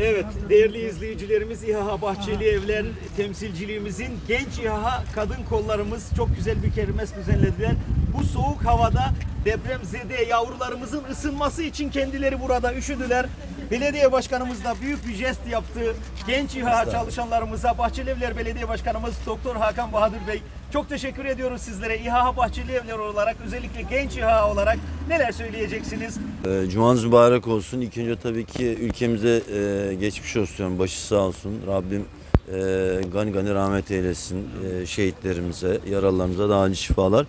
Evet, değerli izleyicilerimiz İHA Bahçeli Evler temsilciliğimizin genç İHA kadın kollarımız çok güzel bir kermes düzenlediler. Bu soğuk havada depremzede yavrularımızın ısınması için kendileri burada üşüdüler. Belediye başkanımız da büyük bir jest yaptı. Genç İHA çalışanlarımıza Bahçeli Evler Belediye Başkanımız Doktor Hakan Bahadır Bey çok teşekkür ediyoruz sizlere. İHA Bahçeli Evler olarak özellikle genç İHA olarak neler söyleyeceksiniz? Ee, Cumanız mübarek olsun. İlk önce tabii ki ülkemize e, geçmiş olsun. Başı sağ olsun. Rabbim e, gani gani rahmet eylesin e, şehitlerimize, yaralılarımıza da acil şifalar.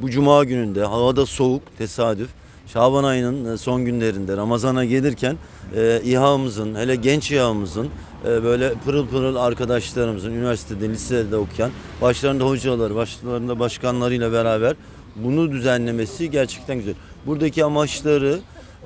Bu cuma gününde havada soğuk, tesadüf. Şaban ayının e, son günlerinde Ramazan'a gelirken e, İHA'mızın, hele genç İHA'mızın e, böyle pırıl pırıl arkadaşlarımızın, üniversitede, lisede okuyan, başlarında hocaları, başlarında başkanlarıyla beraber bunu düzenlemesi gerçekten güzel. Buradaki amaçları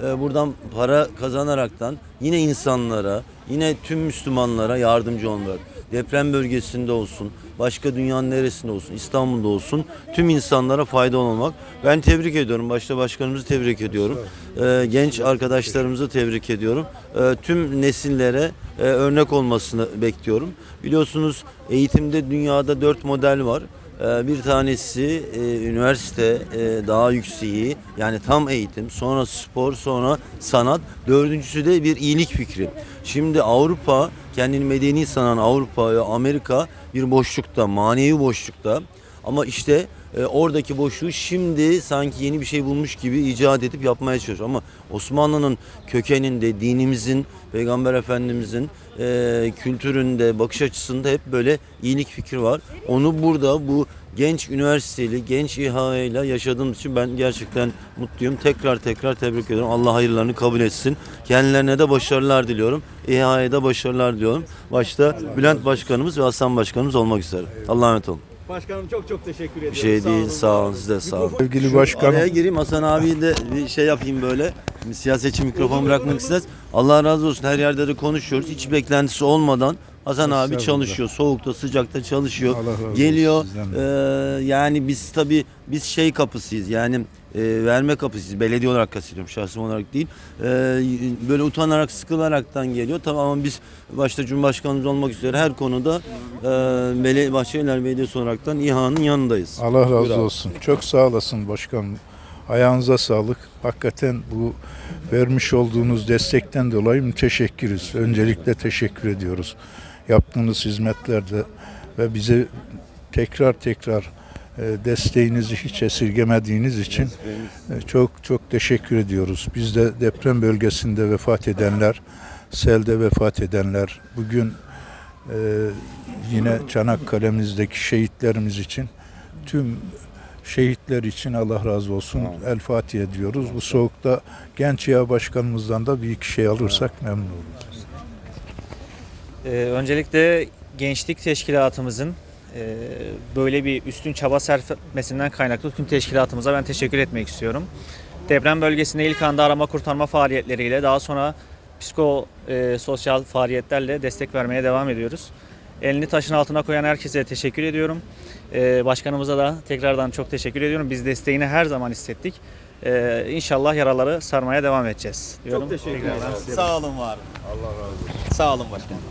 e, buradan para kazanaraktan yine insanlara, yine tüm Müslümanlara yardımcı olmak. Deprem bölgesinde olsun, başka dünyanın neresinde olsun, İstanbul'da olsun tüm insanlara fayda olmak. Ben tebrik ediyorum. Başta başkanımızı tebrik ediyorum. E, genç arkadaşlarımızı tebrik ediyorum. E, tüm nesillere e, örnek olmasını bekliyorum. Biliyorsunuz eğitimde dünyada dört model var. Ee, Bir tanesi e, üniversite e, daha yükseği yani tam eğitim sonra spor sonra sanat dördüncüsü de bir iyilik fikri. Şimdi Avrupa kendini medeni sanan Avrupa ve Amerika bir boşlukta manevi boşlukta ama işte e, oradaki boşluğu şimdi sanki yeni bir şey bulmuş gibi icat edip yapmaya çalışıyor. Ama Osmanlı'nın kökeninde dinimizin, Peygamber Efendimizin e, kültüründe, bakış açısında hep böyle iyilik fikri var. Onu burada bu genç üniversiteli, genç İHA ile yaşadığım için ben gerçekten mutluyum. Tekrar tekrar tebrik ediyorum. Allah hayırlarını kabul etsin. Kendilerine de başarılar diliyorum. İHA'ya da başarılar diliyorum. Başta Bülent Başkanımız ve Hasan Başkanımız olmak üzere. Allah'a emanet olun. Başkanım çok çok teşekkür ediyorum. Bir şey değil, olun. sağ olun, siz de sağ olun. Sevgili başkanım. Araya gireyim Hasan abi de bir şey yapayım böyle. Bir siyasetçi mikrofon bırakmak isteriz. Allah razı olsun her yerde de konuşuyoruz. Hiç beklentisi olmadan Hasan abi çalışıyor. Soğukta sıcakta çalışıyor. Allah razı olsun Geliyor. sizden de. Ee, yani biz tabii biz şey kapısıyız. Yani e, verme kapısıyız. Belediye olarak kastediyorum. Şahsım olarak değil. Ee, böyle utanarak sıkılaraktan geliyor. Tamam ama biz başta Cumhurbaşkanımız olmak üzere her konuda e, Bele Bahçeliler Belediyesi olaraktan İHA'nın yanındayız. Allah razı abi. olsun. Çok sağ olasın başkanım. Ayağınıza sağlık. Hakikaten bu vermiş olduğunuz destekten dolayı müteşekkiriz. Öncelikle teşekkür ediyoruz. Yaptığınız hizmetlerde ve bize tekrar tekrar e, desteğinizi hiç esirgemediğiniz için e, çok çok teşekkür ediyoruz. Biz de deprem bölgesinde vefat edenler, selde vefat edenler, bugün e, yine Çanakkale'mizdeki şehitlerimiz için tüm şehitler için Allah razı olsun. El Fatiha diyoruz. Bu soğukta genç ya başkanımızdan da bir iki şey alırsak memnun oluruz. Ee, öncelikle gençlik teşkilatımızın e, böyle bir üstün çaba sarf etmesinden kaynaklı tüm teşkilatımıza ben teşekkür etmek istiyorum. Deprem bölgesinde ilk anda arama kurtarma faaliyetleriyle daha sonra psiko e, sosyal faaliyetlerle destek vermeye devam ediyoruz. Elini taşın altına koyan herkese teşekkür ediyorum. Ee, başkanımıza da tekrardan çok teşekkür ediyorum. Biz desteğini her zaman hissettik. Ee, inşallah yaraları sarmaya devam edeceğiz. Diyorum. Çok teşekkür ederim. Sağ olun var. Allah razı olsun. Sağ olun başkanım.